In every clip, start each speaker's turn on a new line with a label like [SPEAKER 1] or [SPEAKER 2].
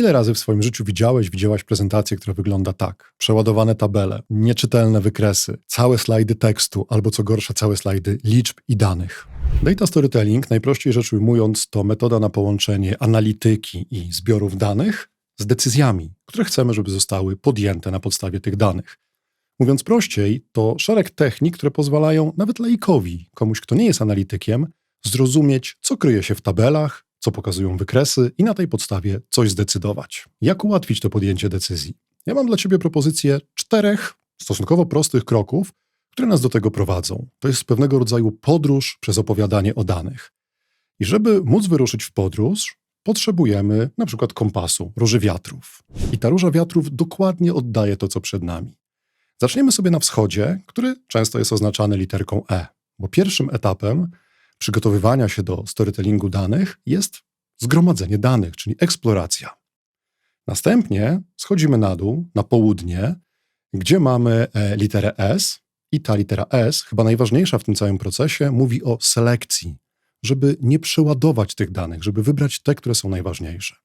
[SPEAKER 1] Ile razy w swoim życiu widziałeś, widziałaś prezentację, która wygląda tak? Przeładowane tabele, nieczytelne wykresy, całe slajdy tekstu, albo co gorsza, całe slajdy liczb i danych. Data storytelling, najprościej rzecz ujmując, to metoda na połączenie analityki i zbiorów danych z decyzjami, które chcemy, żeby zostały podjęte na podstawie tych danych. Mówiąc prościej, to szereg technik, które pozwalają nawet laikowi, komuś, kto nie jest analitykiem, zrozumieć, co kryje się w tabelach, co pokazują wykresy i na tej podstawie coś zdecydować. Jak ułatwić to podjęcie decyzji? Ja mam dla Ciebie propozycję czterech stosunkowo prostych kroków, które nas do tego prowadzą. To jest pewnego rodzaju podróż przez opowiadanie o danych. I żeby móc wyruszyć w podróż, potrzebujemy na przykład kompasu, róży wiatrów. I ta róża wiatrów dokładnie oddaje to, co przed nami. Zaczniemy sobie na wschodzie, który często jest oznaczany literką E, bo pierwszym etapem przygotowywania się do storytellingu danych jest zgromadzenie danych, czyli eksploracja. Następnie schodzimy na dół, na południe, gdzie mamy e, literę S, i ta litera S, chyba najważniejsza w tym całym procesie, mówi o selekcji, żeby nie przeładować tych danych, żeby wybrać te, które są najważniejsze.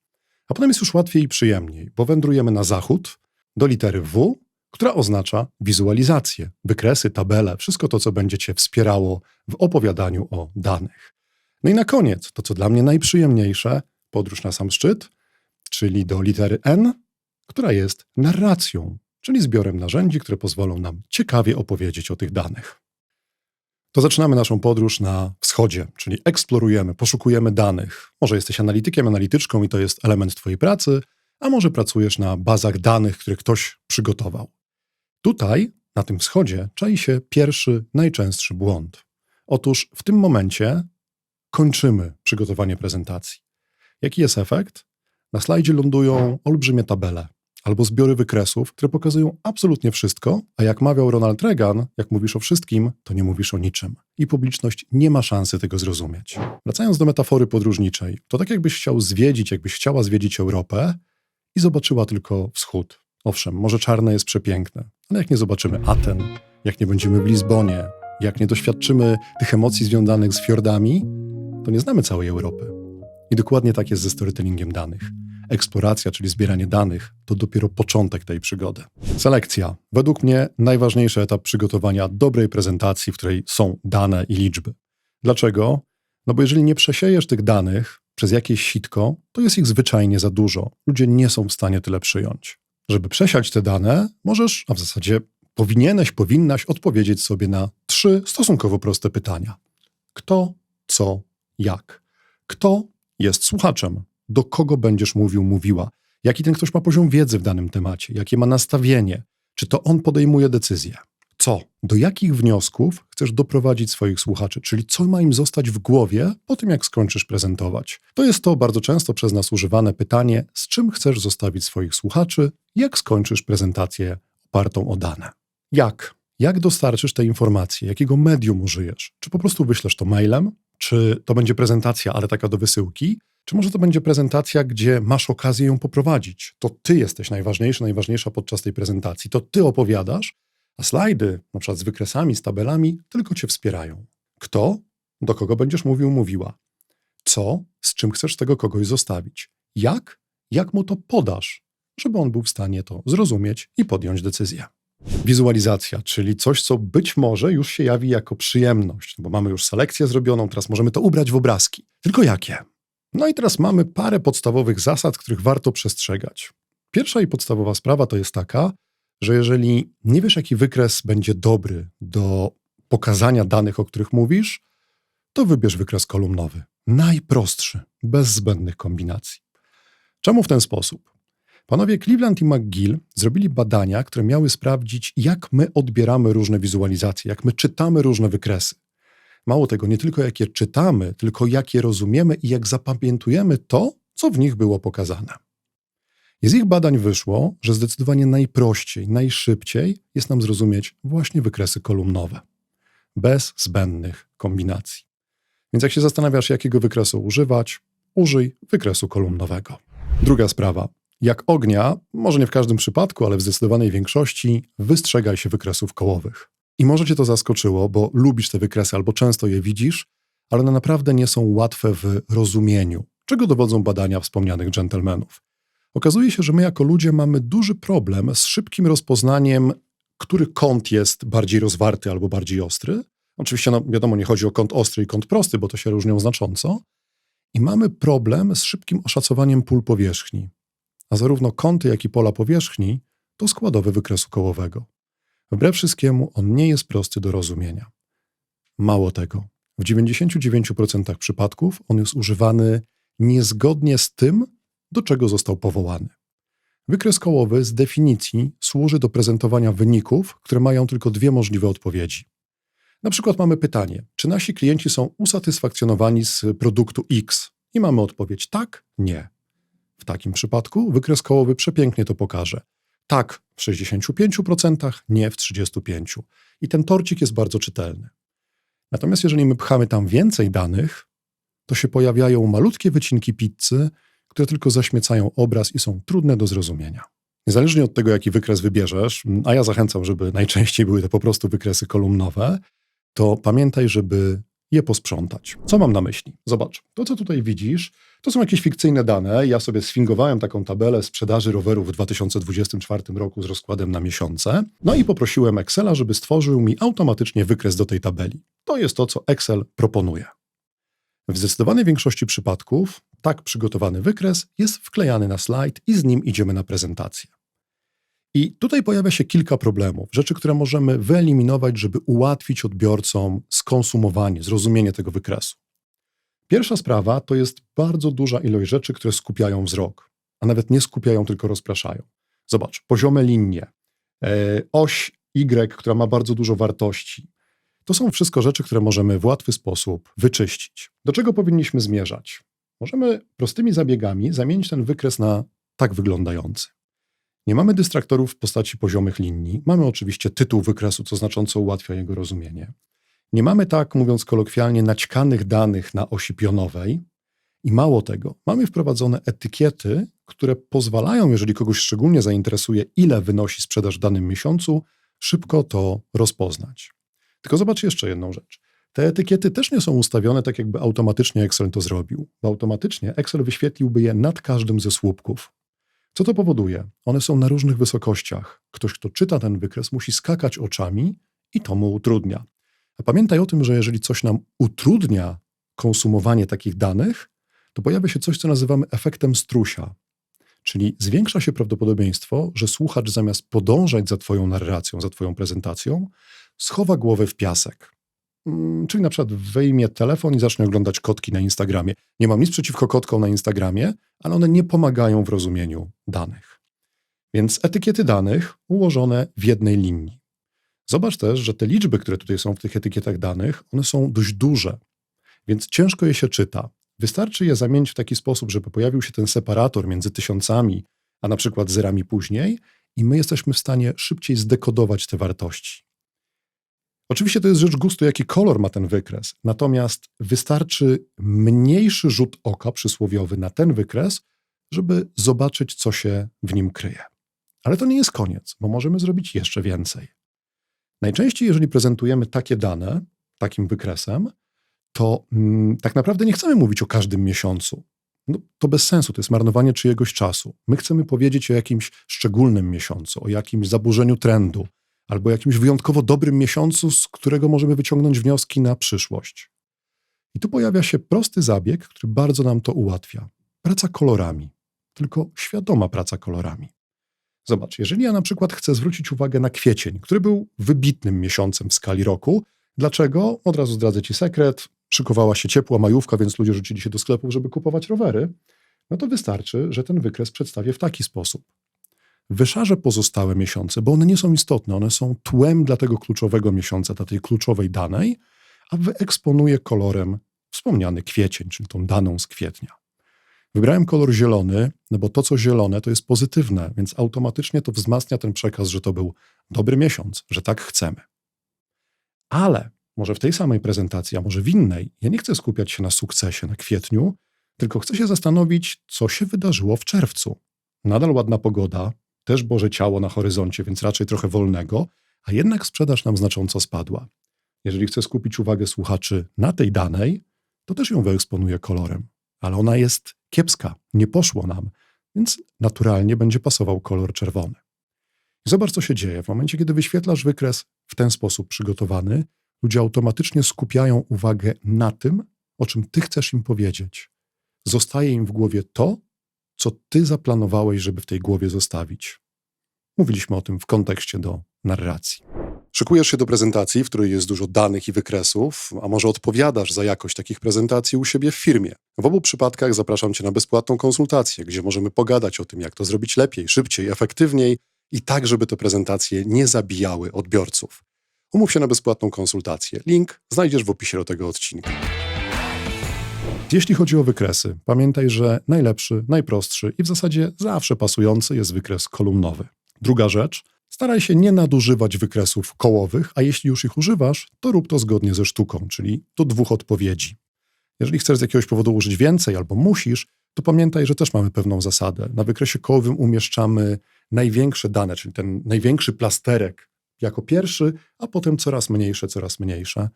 [SPEAKER 1] A potem jest już łatwiej i przyjemniej, bo wędrujemy na zachód do litery W, która oznacza wizualizację, wykresy, tabele, wszystko to, co będzie Cię wspierało w opowiadaniu o danych. No i na koniec, to co dla mnie najprzyjemniejsze, podróż na sam szczyt, czyli do litery N, która jest narracją, czyli zbiorem narzędzi, które pozwolą nam ciekawie opowiedzieć o tych danych. To zaczynamy naszą podróż na wschodzie, czyli eksplorujemy, poszukujemy danych. Może jesteś analitykiem, analityczką i to jest element Twojej pracy, a może pracujesz na bazach danych, które ktoś przygotował. Tutaj, na tym wschodzie, czai się pierwszy, najczęstszy błąd. Otóż w tym momencie kończymy przygotowanie prezentacji. Jaki jest efekt? Na slajdzie lądują olbrzymie tabele albo zbiory wykresów, które pokazują absolutnie wszystko, a jak mawiał Ronald Reagan, jak mówisz o wszystkim, to nie mówisz o niczym. I publiczność nie ma szansy tego zrozumieć. Wracając do metafory podróżniczej, to tak jakbyś chciał zwiedzić, jakbyś chciała zwiedzić Europę i zobaczyła tylko wschód. Owszem, może czarne jest przepiękne, ale jak nie zobaczymy Aten, jak nie będziemy w Lizbonie, jak nie doświadczymy tych emocji związanych z fiordami, to nie znamy całej Europy. I dokładnie tak jest ze storytellingiem danych. Eksploracja, czyli zbieranie danych, to dopiero początek tej przygody. Selekcja. Według mnie najważniejszy etap przygotowania dobrej prezentacji, w której są dane i liczby. Dlaczego? No bo jeżeli nie przesiejesz tych danych przez jakieś sitko, to jest ich zwyczajnie za dużo. Ludzie nie są w stanie tyle przyjąć. Żeby przesiać te dane, możesz, a w zasadzie powinieneś, powinnaś odpowiedzieć sobie na trzy stosunkowo proste pytania. Kto, co, jak? Kto jest słuchaczem? Do kogo będziesz mówił, mówiła? Jaki ten ktoś ma poziom wiedzy w danym temacie? Jakie ma nastawienie? Czy to on podejmuje decyzję? Co? Do jakich wniosków chcesz doprowadzić swoich słuchaczy? Czyli co ma im zostać w głowie po tym, jak skończysz prezentować? To jest to bardzo często przez nas używane pytanie, z czym chcesz zostawić swoich słuchaczy, jak skończysz prezentację opartą o dane. Jak? Jak dostarczysz te informacje? Jakiego medium użyjesz? Czy po prostu wyślesz to mailem? Czy to będzie prezentacja, ale taka do wysyłki? Czy może to będzie prezentacja, gdzie masz okazję ją poprowadzić? To ty jesteś najważniejszy, najważniejsza podczas tej prezentacji. To ty opowiadasz, a slajdy, na przykład z wykresami, z tabelami, tylko cię wspierają. Kto? Do kogo będziesz mówił, mówiła? Co? Z czym chcesz tego kogoś zostawić? Jak? Jak mu to podasz, żeby on był w stanie to zrozumieć i podjąć decyzję? Wizualizacja, czyli coś, co być może już się jawi jako przyjemność, bo mamy już selekcję zrobioną, teraz możemy to ubrać w obrazki. Tylko jakie? No i teraz mamy parę podstawowych zasad, których warto przestrzegać. Pierwsza i podstawowa sprawa to jest taka, że jeżeli nie wiesz, jaki wykres będzie dobry do pokazania danych, o których mówisz, to wybierz wykres kolumnowy. Najprostszy, bez zbędnych kombinacji. Czemu w ten sposób? Panowie Cleveland i McGill zrobili badania, które miały sprawdzić, jak my odbieramy różne wizualizacje, jak my czytamy różne wykresy. Mało tego, nie tylko jak je czytamy, tylko jak je rozumiemy i jak zapamiętujemy to, co w nich było pokazane. I z ich badań wyszło, że zdecydowanie najprościej, najszybciej jest nam zrozumieć właśnie wykresy kolumnowe, bez zbędnych kombinacji. Więc jak się zastanawiasz, jakiego wykresu używać, użyj wykresu kolumnowego. Druga sprawa. Jak ognia, może nie w każdym przypadku, ale w zdecydowanej większości, wystrzegaj się wykresów kołowych. I może cię to zaskoczyło, bo lubisz te wykresy albo często je widzisz, ale one naprawdę nie są łatwe w rozumieniu, czego dowodzą badania wspomnianych dżentelmenów. Okazuje się, że my jako ludzie mamy duży problem z szybkim rozpoznaniem, który kąt jest bardziej rozwarty albo bardziej ostry. Oczywiście, no, wiadomo, nie chodzi o kąt ostry i kąt prosty, bo to się różnią znacząco. I mamy problem z szybkim oszacowaniem pól powierzchni. A zarówno kąty, jak i pola powierzchni to składowe wykresu kołowego. Wbrew wszystkiemu on nie jest prosty do rozumienia. Mało tego, w 99% przypadków on jest używany niezgodnie z tym, do czego został powołany. Wykres kołowy z definicji służy do prezentowania wyników, które mają tylko dwie możliwe odpowiedzi. Na przykład mamy pytanie, czy nasi klienci są usatysfakcjonowani z produktu X? I mamy odpowiedź tak, nie. W takim przypadku wykres kołowy przepięknie to pokaże. Tak w 65%, nie w 35%. I ten torcik jest bardzo czytelny. Natomiast jeżeli my pchamy tam więcej danych, to się pojawiają malutkie wycinki pizzy, które tylko zaśmiecają obraz i są trudne do zrozumienia. Niezależnie od tego, jaki wykres wybierzesz, a ja zachęcam, żeby najczęściej były to po prostu wykresy kolumnowe, to pamiętaj, żeby je posprzątać. Co mam na myśli? Zobacz, to co tutaj widzisz, to są jakieś fikcyjne dane. Ja sobie sfingowałem taką tabelę sprzedaży rowerów w 2024 roku z rozkładem na miesiące. No i poprosiłem Excela, żeby stworzył mi automatycznie wykres do tej tabeli. To jest to, co Excel proponuje. W zdecydowanej większości przypadków tak przygotowany wykres jest wklejany na slajd i z nim idziemy na prezentację. I tutaj pojawia się kilka problemów, rzeczy, które możemy wyeliminować, żeby ułatwić odbiorcom skonsumowanie, zrozumienie tego wykresu. Pierwsza sprawa to jest bardzo duża ilość rzeczy, które skupiają wzrok, a nawet nie skupiają, tylko rozpraszają. Zobacz, poziome linie, e, oś Y, która ma bardzo dużo wartości. To są wszystko rzeczy, które możemy w łatwy sposób wyczyścić. Do czego powinniśmy zmierzać? Możemy prostymi zabiegami zamienić ten wykres na tak wyglądający. Nie mamy dystraktorów w postaci poziomych linii. Mamy oczywiście tytuł wykresu, co znacząco ułatwia jego rozumienie. Nie mamy tak, mówiąc kolokwialnie, naćkanych danych na osi pionowej. I mało tego, mamy wprowadzone etykiety, które pozwalają, jeżeli kogoś szczególnie zainteresuje, ile wynosi sprzedaż w danym miesiącu, szybko to rozpoznać. Tylko zobacz jeszcze jedną rzecz. Te etykiety też nie są ustawione tak, jakby automatycznie Excel to zrobił, bo automatycznie Excel wyświetliłby je nad każdym ze słupków. Co to powoduje? One są na różnych wysokościach. Ktoś, kto czyta ten wykres, musi skakać oczami i to mu utrudnia. A pamiętaj o tym, że jeżeli coś nam utrudnia konsumowanie takich danych, to pojawia się coś, co nazywamy efektem strusia. Czyli zwiększa się prawdopodobieństwo, że słuchacz zamiast podążać za Twoją narracją, za Twoją prezentacją, schowa głowę w piasek. Mm, czyli na przykład wyjmie telefon i zacznie oglądać kotki na Instagramie. Nie mam nic przeciwko kotkom na Instagramie, ale one nie pomagają w rozumieniu danych. Więc etykiety danych ułożone w jednej linii. Zobacz też, że te liczby, które tutaj są w tych etykietach danych, one są dość duże, więc ciężko je się czyta. Wystarczy je zamienić w taki sposób, żeby pojawił się ten separator między tysiącami, a na przykład zerami później, i my jesteśmy w stanie szybciej zdekodować te wartości. Oczywiście to jest rzecz gustu, jaki kolor ma ten wykres, natomiast wystarczy mniejszy rzut oka przysłowiowy na ten wykres, żeby zobaczyć, co się w nim kryje. Ale to nie jest koniec, bo możemy zrobić jeszcze więcej. Najczęściej, jeżeli prezentujemy takie dane takim wykresem, to mm, tak naprawdę nie chcemy mówić o każdym miesiącu. No, to bez sensu, to jest marnowanie czyjegoś czasu. My chcemy powiedzieć o jakimś szczególnym miesiącu, o jakimś zaburzeniu trendu, albo jakimś wyjątkowo dobrym miesiącu, z którego możemy wyciągnąć wnioski na przyszłość. I tu pojawia się prosty zabieg, który bardzo nam to ułatwia. Praca kolorami, tylko świadoma praca kolorami. Zobacz, jeżeli ja na przykład chcę zwrócić uwagę na kwiecień, który był wybitnym miesiącem w skali roku, dlaczego? Od razu zdradzę Ci sekret. Szykowała się ciepła majówka, więc ludzie rzucili się do sklepów, żeby kupować rowery. No to wystarczy, że ten wykres przedstawię w taki sposób wyszarzę pozostałe miesiące, bo one nie są istotne, one są tłem dla tego kluczowego miesiąca, dla tej kluczowej danej, a wyeksponuję kolorem wspomniany kwiecień, czyli tą daną z kwietnia. Wybrałem kolor zielony, no bo to, co zielone, to jest pozytywne, więc automatycznie to wzmacnia ten przekaz, że to był dobry miesiąc, że tak chcemy. Ale może w tej samej prezentacji, a może w innej, ja nie chcę skupiać się na sukcesie, na kwietniu, tylko chcę się zastanowić, co się wydarzyło w czerwcu. Nadal ładna pogoda, też Boże Ciało na horyzoncie, więc raczej trochę wolnego, a jednak sprzedaż nam znacząco spadła. Jeżeli chcę skupić uwagę słuchaczy na tej danej, to też ją wyeksponuję kolorem, ale ona jest kiepska, nie poszło nam. więc naturalnie będzie pasował kolor czerwony. I zobacz, co się dzieje. W momencie, kiedy wyświetlasz wykres w ten sposób przygotowany, ludzie automatycznie skupiają uwagę na tym, o czym ty chcesz im powiedzieć. Zostaje im w głowie to, co ty zaplanowałeś, żeby w tej głowie zostawić. Mówiliśmy o tym w kontekście do narracji. Szykujesz się do prezentacji, w której jest dużo danych i wykresów, a może odpowiadasz za jakość takich prezentacji u siebie w firmie. W obu przypadkach zapraszam Cię na bezpłatną konsultację, gdzie możemy pogadać o tym, jak to zrobić lepiej, szybciej, efektywniej i tak, żeby te prezentacje nie zabijały odbiorców. Umów się na bezpłatną konsultację. Link znajdziesz w opisie do tego odcinka. Jeśli chodzi o wykresy, pamiętaj, że najlepszy, najprostszy i w zasadzie zawsze pasujący jest wykres kolumnowy. Druga rzecz, staraj się nie nadużywać wykresów kołowych, a jeśli już ich używasz, to rób to zgodnie ze sztuką, czyli do dwóch odpowiedzi. Jeżeli chcesz z jakiegoś powodu użyć więcej albo musisz, to pamiętaj, że też mamy pewną zasadę. Na wykresie kołowym umieszczamy największe dane, czyli ten największy plasterek jako pierwszy, a potem coraz mniejsze, coraz mniejsze.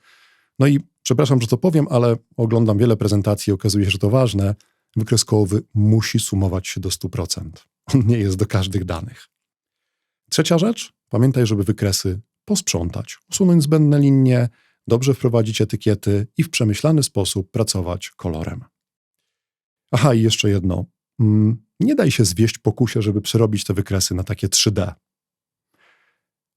[SPEAKER 1] No i przepraszam, że to powiem, ale oglądam wiele prezentacji i okazuje się, że to ważne. Wykres kołowy musi sumować się do 100%. On nie jest do każdych danych. Trzecia rzecz, pamiętaj, żeby wykresy posprzątać, usunąć zbędne linie, dobrze wprowadzić etykiety i w przemyślany sposób pracować kolorem. Aha, i jeszcze jedno. Mm, nie daj się zwieść pokusie, żeby przerobić te wykresy na takie 3D.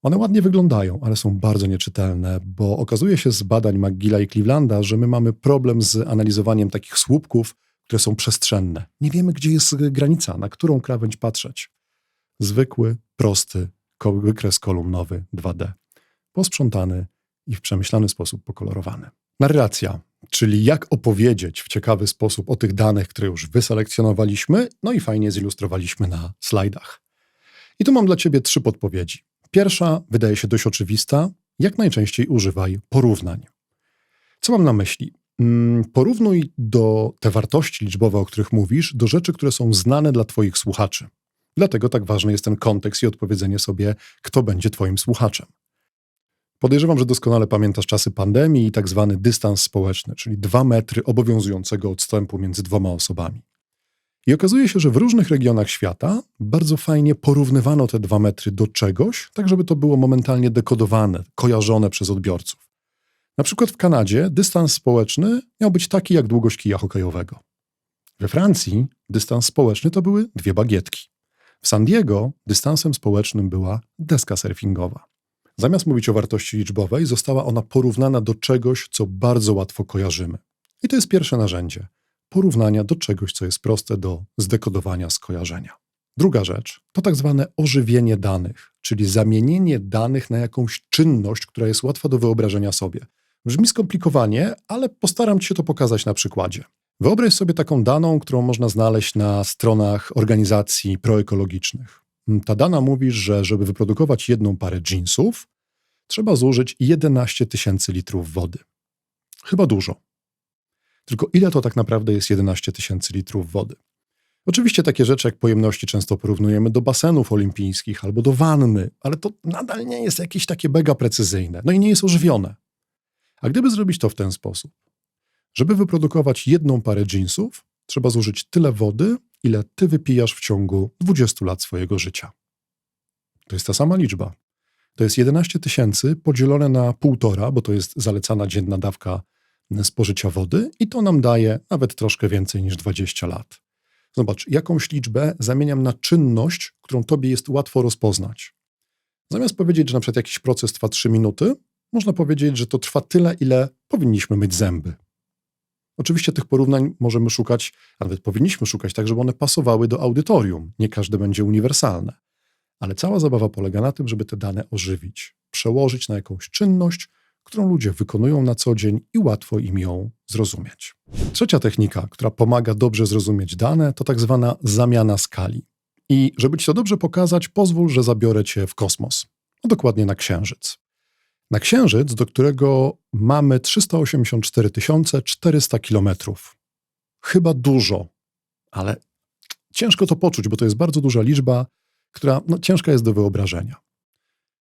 [SPEAKER 1] One ładnie wyglądają, ale są bardzo nieczytelne, bo okazuje się z badań McGilla i Clevelanda, że my mamy problem z analizowaniem takich słupków, które są przestrzenne. Nie wiemy, gdzie jest granica, na którą krawędź patrzeć. Zwykły, prosty wykres kolumnowy 2D, posprzątany i w przemyślany sposób pokolorowany. Narracja, czyli jak opowiedzieć w ciekawy sposób o tych danych, które już wyselekcjonowaliśmy, no i fajnie zilustrowaliśmy na slajdach. I tu mam dla Ciebie trzy podpowiedzi. Pierwsza wydaje się dość oczywista. Jak najczęściej używaj porównań. Co mam na myśli? Mm, porównuj do te wartości liczbowe, o których mówisz, do rzeczy, które są znane dla Twoich słuchaczy. Dlatego tak ważny jest ten kontekst i odpowiedzenie sobie, kto będzie Twoim słuchaczem. Podejrzewam, że doskonale pamiętasz czasy pandemii i tak zwany dystans społeczny, czyli dwa metry obowiązującego odstępu między dwoma osobami. I okazuje się, że w różnych regionach świata bardzo fajnie porównywano te dwa metry do czegoś, tak żeby to było momentalnie dekodowane, kojarzone przez odbiorców. Na przykład w Kanadzie dystans społeczny miał być taki jak długość kija hokejowego. We Francji dystans społeczny to były dwie bagietki. W San Diego dystansem społecznym była deska surfingowa. Zamiast mówić o wartości liczbowej, została ona porównana do czegoś, co bardzo łatwo kojarzymy. I to jest pierwsze narzędzie porównania do czegoś, co jest proste do zdekodowania, skojarzenia. Druga rzecz to tak zwane ożywienie danych, czyli zamienienie danych na jakąś czynność, która jest łatwa do wyobrażenia sobie. Brzmi skomplikowanie, ale postaram się to pokazać na przykładzie. Wyobraź sobie taką daną, którą można znaleźć na stronach organizacji proekologicznych. Ta dana mówi, że żeby wyprodukować jedną parę jeansów, trzeba zużyć 11 tysięcy litrów wody. Chyba dużo. Tylko ile to tak naprawdę jest 11 tysięcy litrów wody? Oczywiście takie rzeczy jak pojemności często porównujemy do basenów olimpijskich albo do wanny, ale to nadal nie jest jakieś takie mega precyzyjne, no i nie jest ożywione. A gdyby zrobić to w ten sposób, żeby wyprodukować jedną parę jeansów, trzeba zużyć tyle wody, ile ty wypijasz w ciągu 20 lat swojego życia. To jest ta sama liczba. To jest 11 tysięcy podzielone na półtora, bo to jest zalecana dzienna dawka spożycia wody i to nam daje nawet troszkę więcej niż 20 lat. Zobacz, jakąś liczbę zamieniam na czynność, którą tobie jest łatwo rozpoznać. Zamiast powiedzieć, że na przykład jakiś proces trwa 3 minuty, można powiedzieć, że to trwa tyle, ile powinniśmy myć zęby. Oczywiście tych porównań możemy szukać, a nawet powinniśmy szukać tak, żeby one pasowały do audytorium. Nie każde będzie uniwersalne. Ale cała zabawa polega na tym, żeby te dane ożywić, przełożyć na jakąś czynność, którą ludzie wykonują na co dzień i łatwo im ją zrozumieć. Trzecia technika, która pomaga dobrze zrozumieć dane, to tak zwana zamiana skali. I żeby ci to dobrze pokazać, pozwól, że zabiorę cię w kosmos, a dokładnie na Księżyc. Na Księżyc, do którego mamy 384 400 kilometrów. Chyba dużo, ale ciężko to poczuć, bo to jest bardzo duża liczba, która no, ciężka jest do wyobrażenia.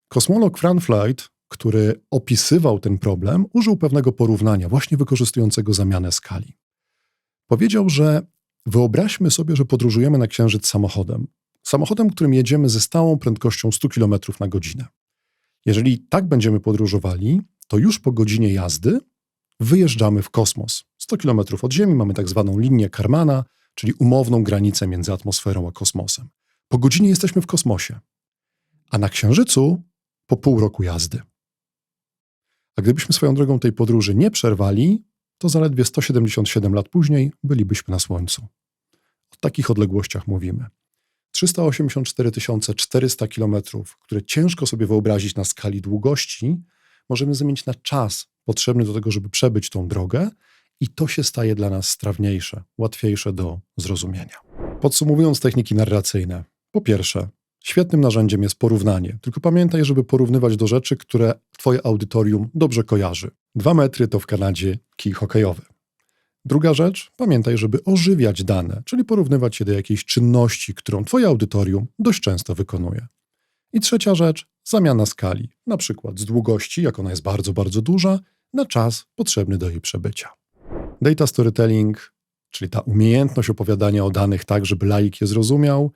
[SPEAKER 1] Kosmolog Fran Flight który opisywał ten problem, użył pewnego porównania, właśnie wykorzystującego zamianę skali. Powiedział, że Wyobraźmy sobie, że podróżujemy na Księżyc samochodem. Samochodem, którym jedziemy ze stałą prędkością 100 km na godzinę. Jeżeli tak będziemy podróżowali, to już po godzinie jazdy wyjeżdżamy w kosmos. 100 km od Ziemi mamy tak zwaną linię Karmana, czyli umowną granicę między atmosferą a kosmosem. Po godzinie jesteśmy w kosmosie, a na Księżycu po pół roku jazdy. A gdybyśmy swoją drogą tej podróży nie przerwali, to zaledwie 177 lat później bylibyśmy na Słońcu. O takich odległościach mówimy. 384 400 kilometrów, które ciężko sobie wyobrazić na skali długości, możemy zamienić na czas potrzebny do tego, żeby przebyć tą drogę, i to się staje dla nas strawniejsze, łatwiejsze do zrozumienia. Podsumowując techniki narracyjne, po pierwsze, świetnym narzędziem jest porównanie, tylko pamiętaj, żeby porównywać do rzeczy, które Twoje audytorium dobrze kojarzy. Dwa metry to w Kanadzie kij hokejowy. Druga rzecz, pamiętaj, żeby ożywiać dane, czyli porównywać je do jakiejś czynności, którą Twoje audytorium dość często wykonuje. I trzecia rzecz, zamiana skali, na przykład z długości, jak ona jest bardzo, bardzo duża, na czas potrzebny do jej przebycia. Data storytelling, czyli ta umiejętność opowiadania o danych tak, żeby laik je zrozumiał,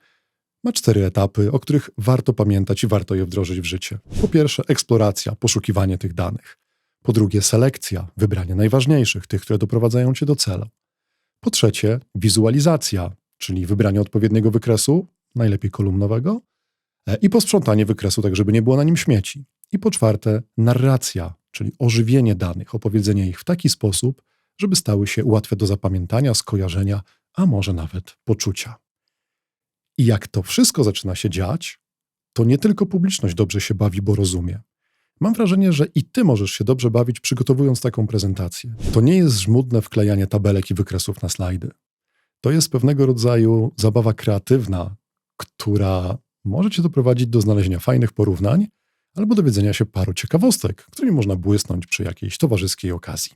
[SPEAKER 1] ma cztery etapy, o których warto pamiętać i warto je wdrożyć w życie. Po pierwsze, eksploracja, poszukiwanie tych danych. Po drugie, selekcja, wybranie najważniejszych, tych, które doprowadzają cię do celu. Po trzecie, wizualizacja, czyli wybranie odpowiedniego wykresu, najlepiej kolumnowego, e, i posprzątanie wykresu, tak żeby nie było na nim śmieci. I po czwarte, narracja, czyli ożywienie danych, opowiedzenie ich w taki sposób, żeby stały się łatwe do zapamiętania, skojarzenia, a może nawet poczucia. I jak to wszystko zaczyna się dziać, to nie tylko publiczność dobrze się bawi, bo rozumie. Mam wrażenie, że i ty możesz się dobrze bawić, przygotowując taką prezentację. To nie jest żmudne wklejanie tabelek i wykresów na slajdy. To jest pewnego rodzaju zabawa kreatywna, która może cię doprowadzić do znalezienia fajnych porównań albo dowiedzenia się paru ciekawostek, którymi można błysnąć przy jakiejś towarzyskiej okazji.